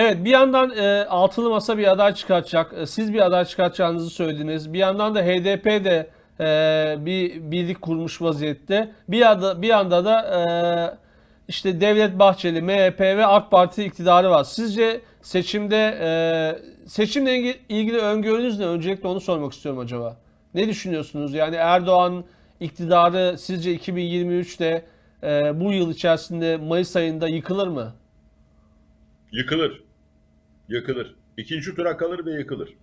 Evet bir yandan e, altılı masa bir aday çıkartacak. E, siz bir aday çıkartacağınızı söylediniz. Bir yandan da HDP de e, bir birlik kurmuş vaziyette. Bir yanda, bir yanda da e, işte Devlet Bahçeli, MHP ve AK Parti iktidarı var. Sizce seçimde e, seçimle ilgili, öngörünüz ne? Öncelikle onu sormak istiyorum acaba. Ne düşünüyorsunuz? Yani Erdoğan iktidarı sizce 2023'te e, bu yıl içerisinde Mayıs ayında yıkılır mı? Yıkılır. Yıkılır. İkinci tura kalır ve yıkılır.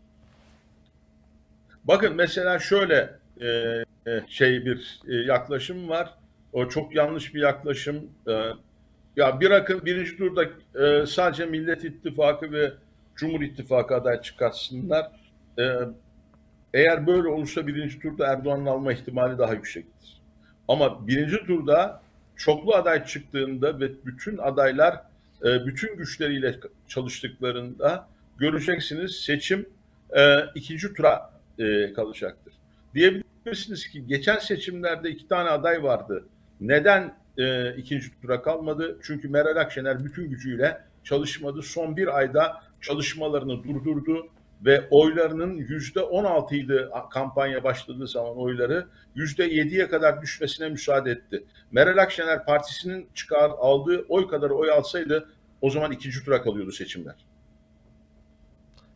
Bakın mesela şöyle e, e, şey bir e, yaklaşım var. O çok yanlış bir yaklaşım. E, ya bırakın birinci turda e, sadece Millet İttifakı ve Cumhur İttifakı aday çıkartsınlar. E, eğer böyle olursa birinci turda Erdoğan'ın alma ihtimali daha yüksektir. Ama birinci turda çoklu aday çıktığında ve bütün adaylar e, bütün güçleriyle çalıştıklarında göreceksiniz seçim e, ikinci tura e, kalacaktır. Diyebilirsiniz ki geçen seçimlerde iki tane aday vardı. Neden ikinci tura kalmadı? Çünkü Meral Akşener bütün gücüyle çalışmadı. Son bir ayda çalışmalarını durdurdu ve oylarının yüzde 16 idi kampanya başladığı zaman oyları yüzde 7'ye kadar düşmesine müsaade etti. Meral Akşener partisinin çıkar aldığı oy kadar oy alsaydı o zaman ikinci tura kalıyordu seçimler.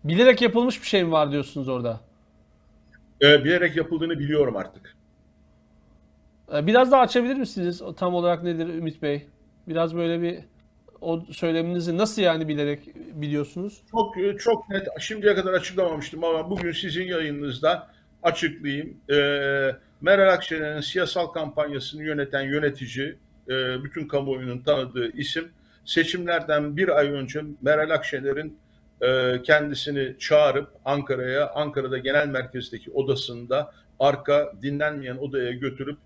Bilerek yapılmış bir şey mi var diyorsunuz orada? Ee, bilerek yapıldığını biliyorum artık. Ee, Biraz daha açabilir misiniz? Tam olarak nedir Ümit Bey? Biraz böyle bir o söyleminizi nasıl yani bilerek biliyorsunuz? Çok çok net şimdiye kadar açıklamamıştım ama bugün sizin yayınınızda açıklayayım. Ee, Meral Akşener'in siyasal kampanyasını yöneten yönetici, e, bütün kamuoyunun tanıdığı isim seçimlerden bir ay önce Meral Akşener'in e, kendisini çağırıp Ankara'ya, Ankara'da genel merkezdeki odasında arka dinlenmeyen odaya götürüp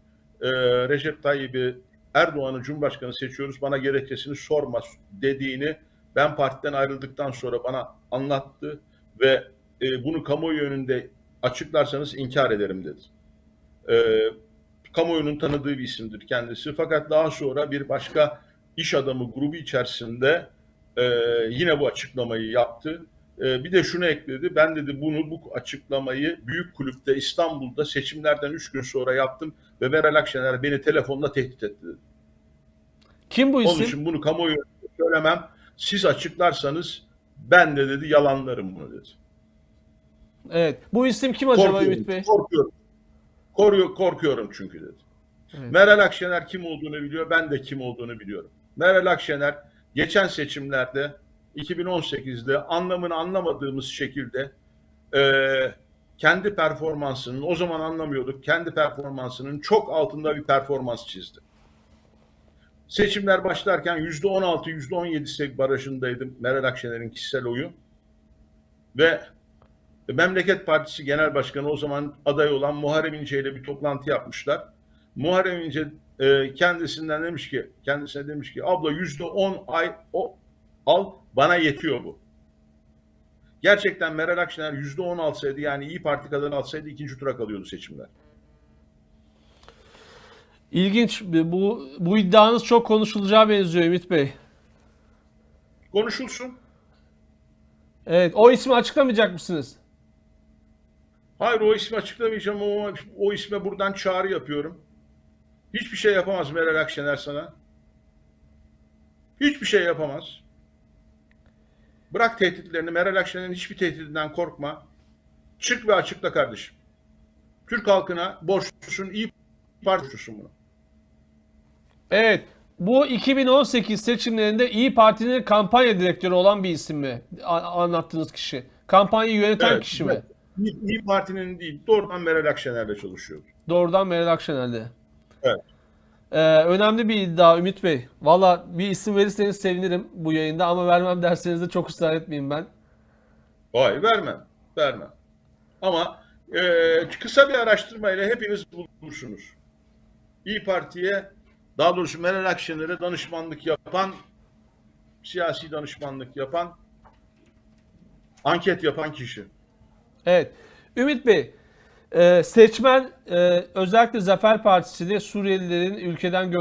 e, Recep Tayyip'i Erdoğan'ı Cumhurbaşkanı seçiyoruz bana gerekçesini sorma dediğini ben partiden ayrıldıktan sonra bana anlattı ve e, bunu kamuoyu önünde açıklarsanız inkar ederim dedi. E, kamuoyunun tanıdığı bir isimdir kendisi. Fakat daha sonra bir başka iş adamı grubu içerisinde e, yine bu açıklamayı yaptı. E, bir de şunu ekledi. Ben dedi bunu bu açıklamayı büyük kulüpte İstanbul'da seçimlerden 3 gün sonra yaptım ve Meral Akşener beni telefonla tehdit etti dedi. Kim bu Onun isim? için bunu kamuoyu söylemem. Siz açıklarsanız ben de dedi yalanlarım bunu dedi. Evet. Bu isim kim acaba Korkuyorum, Ümit Bey? korkuyorum. Koruyor, korkuyorum çünkü dedi. Evet. Meral Akşener kim olduğunu biliyor, ben de kim olduğunu biliyorum. Meral Akşener geçen seçimlerde 2018'de anlamını anlamadığımız şekilde e, kendi performansının, o zaman anlamıyorduk, kendi performansının çok altında bir performans çizdi. Seçimler başlarken %16, %17 barajındaydım Meral Akşener'in kişisel oyu. Ve Memleket Partisi Genel Başkanı o zaman aday olan Muharrem İnce ile bir toplantı yapmışlar. Muharrem İnce e, kendisinden demiş ki, kendisine demiş ki abla yüzde on ay o al bana yetiyor bu. Gerçekten Meral Akşener yüzde on alsaydı yani İyi Parti kadar alsaydı ikinci tura kalıyordu seçimler. İlginç. Bu bu iddianız çok konuşulacağı benziyor Ümit Bey. Konuşulsun. Evet. O ismi açıklamayacak mısınız? Hayır o ismi açıklamayacağım ama o isme buradan çağrı yapıyorum. Hiçbir şey yapamaz Meral Akşener sana. Hiçbir şey yapamaz. Bırak tehditlerini. Meral Akşener'in hiçbir tehdidinden korkma. Çık ve açıkla kardeşim. Türk halkına borçlusun, iyi parti borçlusun bunu. Evet. Bu 2018 seçimlerinde İyi Parti'nin kampanya direktörü olan bir isim mi? A- anlattığınız kişi. Kampanyayı yöneten Evet, kişi mi? İyi, İyi Parti'nin değil, doğrudan Meral Akşener'le çalışıyordu. Doğrudan Meral Akşener'de. Evet. Ee, önemli bir iddia Ümit Bey. Valla bir isim verirseniz sevinirim bu yayında ama vermem derseniz de çok ısrar etmeyeyim ben. Hayır vermem, vermem. Ama e, kısa bir araştırmayla hepiniz bulursunuz. İyi Parti'ye, daha doğrusu Meral Akşener'e danışmanlık yapan, siyasi danışmanlık yapan, anket yapan kişi. Evet. Ümit Bey, e, seçmen e, özellikle Zafer Partisi de Suriyelilerin ülkeden gönder